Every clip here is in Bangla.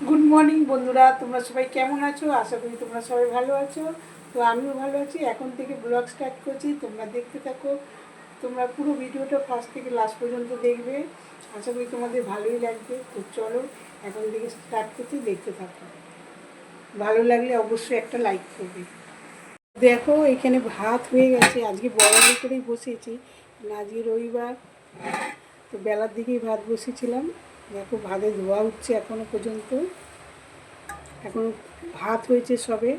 গুড মর্নিং বন্ধুরা, তোমরা সবাই কেমন আছো? আশা করি তোমরা সবাই ভালো আছো। তো আমিও ভালো আছি। এখন থেকে ব্লগ স্টার্ট করছি। তোমরা দেখতে থাকো। তোমরা পুরো ভিডিওটা ফার্স্ট থেকে লাস্ট পর্যন্ত দেখবে। আশা করি তোমাদের ভালোই লাগবে। তো চলো, এখন থেকে স্টার্ট করছি। দেখতে থাকো। ভালো লাগলে অবশ্যই একটা লাইক করবে। দেখো, এখানে ভাত হয়ে গেছে। আজকে বড় করেই কারণ আজকে রবিবার। তো বেলার দিকেই ভাত বসিয়েছিলাম। দেখো ভাতে ধোয়া উঠছে এখনও পর্যন্ত। এখন ভাত হয়েছে সবে।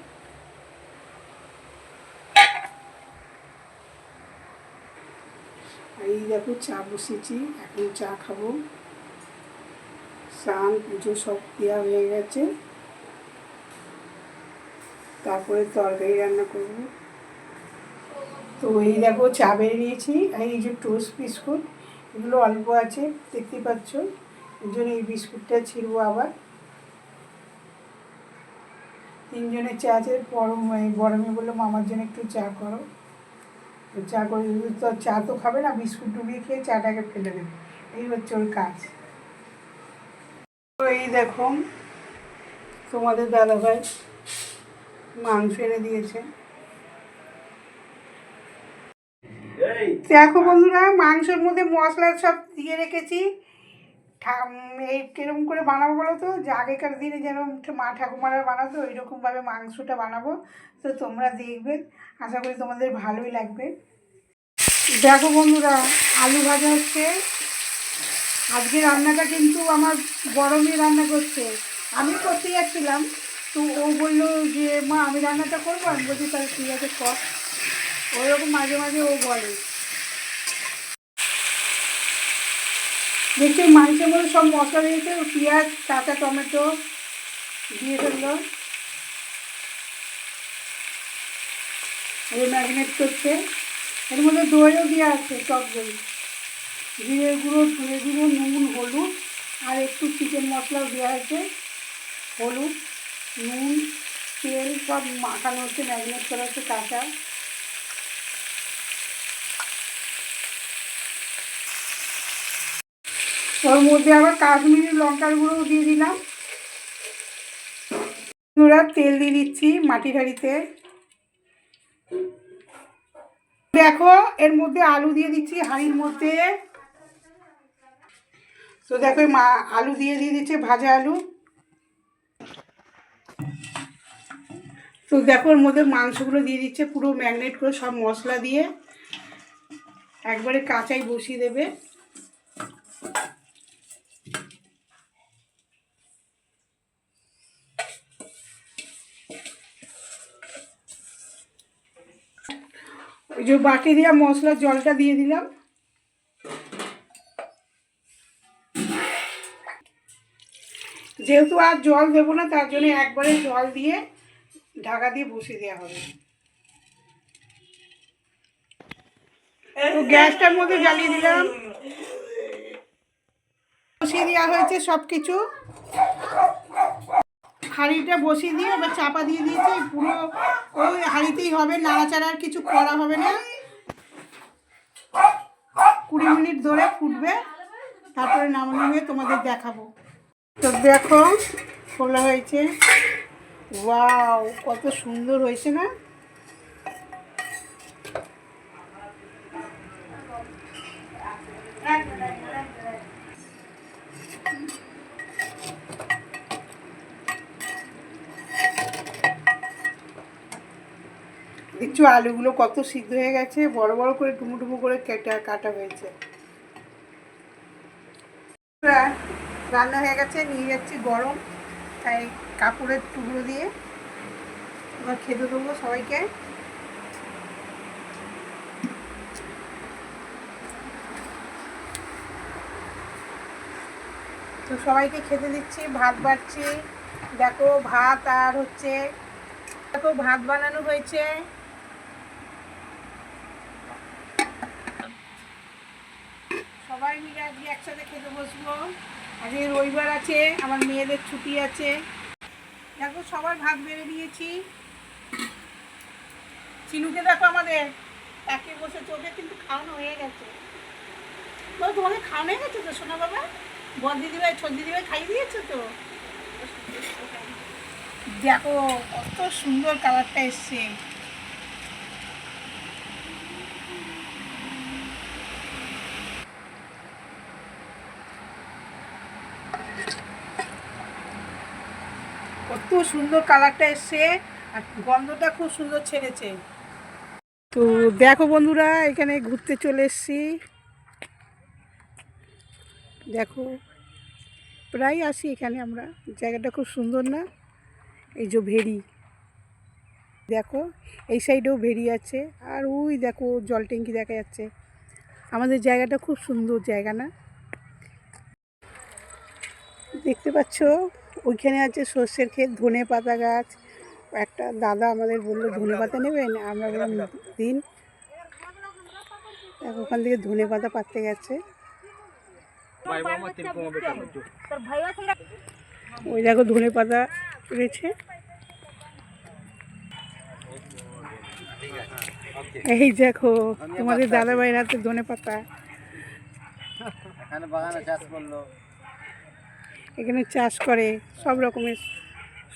এই দেখো চা বসিয়েছি, এখন চা খাব। স্নান, পুজো সব দেওয়া হয়ে গেছে। তারপরে তরকারি রান্না করব। তো এই দেখো চা বেরিয়েছি আর এই যে টোস্ট বিস্কুট, এগুলো অল্প আছে, দেখতে পাচ্ছ? জন্য এই বিস্কুটটা ছিড়বো আবার। তিনজনের চা বড় এই বড় মেয়ে বলল মামার জন্য একটু চা করো। তো চা করে তো চা তো খাবে না বিস্কুট ডুবিয়ে খেয়ে চাটাকে ফেলে দেবে। এই হচ্ছে ওর কাজ। তো এই দেখো তোমাদের দাদাভাই মাংস এনে দিয়েছে। দেখো বন্ধুরা মাংসের মধ্যে মশলা সব দিয়ে রেখেছি। এই কীরকম করে বানাবো বলো তো? যে আগেকার দিনে যেন মা ঠাকুমারা বানাতো, ওইরকমভাবে মাংসটা বানাবো। তো তোমরা দেখবে, আশা করি তোমাদের ভালোই লাগবে। দেখো বন্ধুরা, আলু ভাজা হচ্ছে। আজকে রান্নাটা কিন্তু আমার মেয়ে রান্না করছে। আমি করতে যাচ্ছিলাম, তো ও বলল যে, মা, আমি রান্নাটা করব? আমি বলছি, তাহলে ঠিক আছে, কর। ওইরকম মাঝে মাঝে ও বলে। দেখছি মাংসের মধ্যে সব মশলা দিয়েছে, পেঁয়াজ, কাঁচা টমেটো দিয়ে ফেলল। এই ম্যাগনেট করছে। এর মধ্যে দইও দেওয়া আছে, টক দই। জিরে গুঁড়ো ধুয়ে গুঁড়ো, নুন, হলুদ, আর একটু চিকেন মশলাও দেওয়া হয়েছে হলুদ, নুন, তেল সব মাখানো হচ্ছে ম্যাগনেট করা হচ্ছে কাঁচা। ওর মধ্যে আবার কাশ্মীরি লঙ্কার গুঁড়ো দিয়ে দিলাম। ওরা তেল দিয়ে দিচ্ছি মাটির হাঁড়িতে। দেখো, এর মধ্যে আলু দিয়ে দিচ্ছি হাঁড়ির মধ্যে। তো দেখো, মা আলু দিয়ে দিয়ে দিচ্ছে ভাজা আলু। তো দেখো ওর মধ্যে মাংসগুলো দিয়ে দিচ্ছে, পুরো ম্যাগনেট করে সব মশলা দিয়ে। একবারে কাঁচাই বসিয়ে দেবে। ওই যে বাটি দেওয়া মশলার জলটা দিয়ে দিলাম। যেহেতু আর জল দেবো না, তার জন্য একবারে জল দিয়ে ঢাকা দিয়ে বসিয়ে দেওয়া হবে। গ্যাসটার মধ্যে জ্বালিয়ে দিলাম। বসিয়ে দেওয়া হয়েছে সব কিছু হাঁড়িটা বসিয়ে দিয়ে এবার চাপা দিয়ে দিয়েছি, পুরো ওই হাঁড়িতেই হবে, নাড়াচাড়া আর কিছু করা হবে না। কুড়ি মিনিট ধরে ফুটবে, তারপরে নামানো হয়ে তোমাদের দেখাবো। তো দেখো, খোলা হয়েছে। ওয়াও, কত সুন্দর হয়েছে না? দেখছ আলুগুলো কত সিদ্ধ হয়ে গেছে, বড় বড় করে টুমু টুমু করে কেটে কাটা হয়েছে। রান্না হয়ে গেছে, নিয়ে যাচ্ছি গরম, তাই কাপড়ের টুকরো দিয়ে এবার খেতে দেবো সবাইকে। তো সবাইকে খেতে দিচ্ছি, ভাত বাড়ছি। দেখো ভাত আর হচ্ছে, দেখো ভাত বানানো হয়েছে। সবাই মিলে আজকে একসাথে খেতে বসবো। আজকে রবিবার আছে, আমার মেয়েদের ছুটি আছে। দেখো, সবার ভাত বেড়ে দিয়েছি চিনুকে দেখো আমাদের, একে বসে চোখে কিন্তু খাওয়ানো হয়ে গেছে। বলো তোমাকে খাওয়ানো হয়ে গেছে তো, সোনা বাবা? বর দিদিভাই, ছোট দিদিভাই খাইয়ে দিয়েছ তো? দেখো, কত সুন্দর কালারটা এসছে। কত সুন্দর কালারটা এসছে আর গন্ধটা খুব সুন্দর ছেড়েছে। তো দেখো বন্ধুরা, এখানে ঘুরতে চলে এসছি। দেখো, প্রায় আসি এখানে আমরা। জায়গাটা খুব সুন্দর না? এই যে ভেড়ি। দেখো, এই সাইডেও ভেড়ি আছে। আর ওই দেখো জল ট্যাঙ্কি দেখা যাচ্ছে। আমাদের জায়গাটা খুব সুন্দর জায়গা না? দেখতে পাচ্ছ? ওইখানে আছে সর্ষের ক্ষেত, ধনে পাতা গাছ। একটা দাদা আমাদের বলল, ধনে পাতা নেবেন? আমরা বললাম, দিন। ওখান থেকে ধনে পাতা পাততে গেছে। ওই দেখো, ধনে পাতা রয়েছে এই দেখো, তোমাদের দাদা ভাইয়ের হাতে ধনে পাতা। এখানে বাগানে চাষ করল। এখানে চাষ করে সব রকমের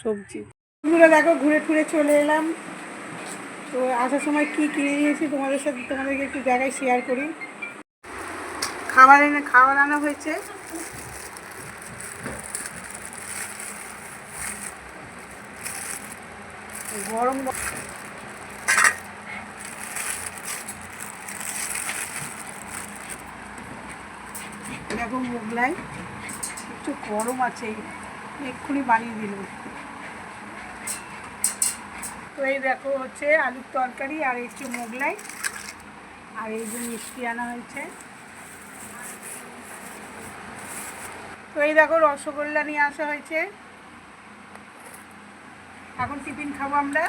সবজি। বন্ধুরা দেখো, ঘুরে টুরে চলে এলাম। তো আসার সময় কি কিনে নিয়েছি তোমাদের সাথে তোমাদেরকে একটু জায়গায় শেয়ার করি। খাবার এনে, খাবার আনা হয়েছে। গরম দেখো মোগলাই। গরম আছে, এক্ষুনি বানিয়ে দিল তো এই দেখো হচ্ছে আলুর তরকারি আর একটু মোগলাই, আর এই যে মিষ্টি আনা হয়েছে। তো এই দেখো রসগোল্লা নিয়ে আসা হয়েছে। এখন টিফিন খাব আমরা।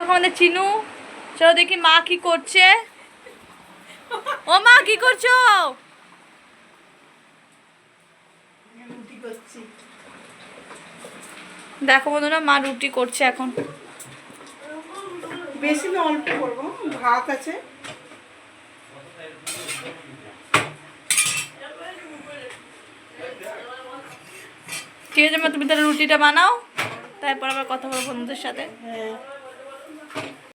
আমাদের চিনু, চলো দেখি মা কি করছে। ও মা, কি করছ রুটি করছি। দেখো বন্ধুরা মা রুটি করছে এখন। বেশি না অল্প করব। ভাত আছে। ঠিক আছে মা তুমি তাহলে রুটিটা বানাও। তারপর আবার কথা বলব বন্ধুদের সাথে। হ্যাঁ।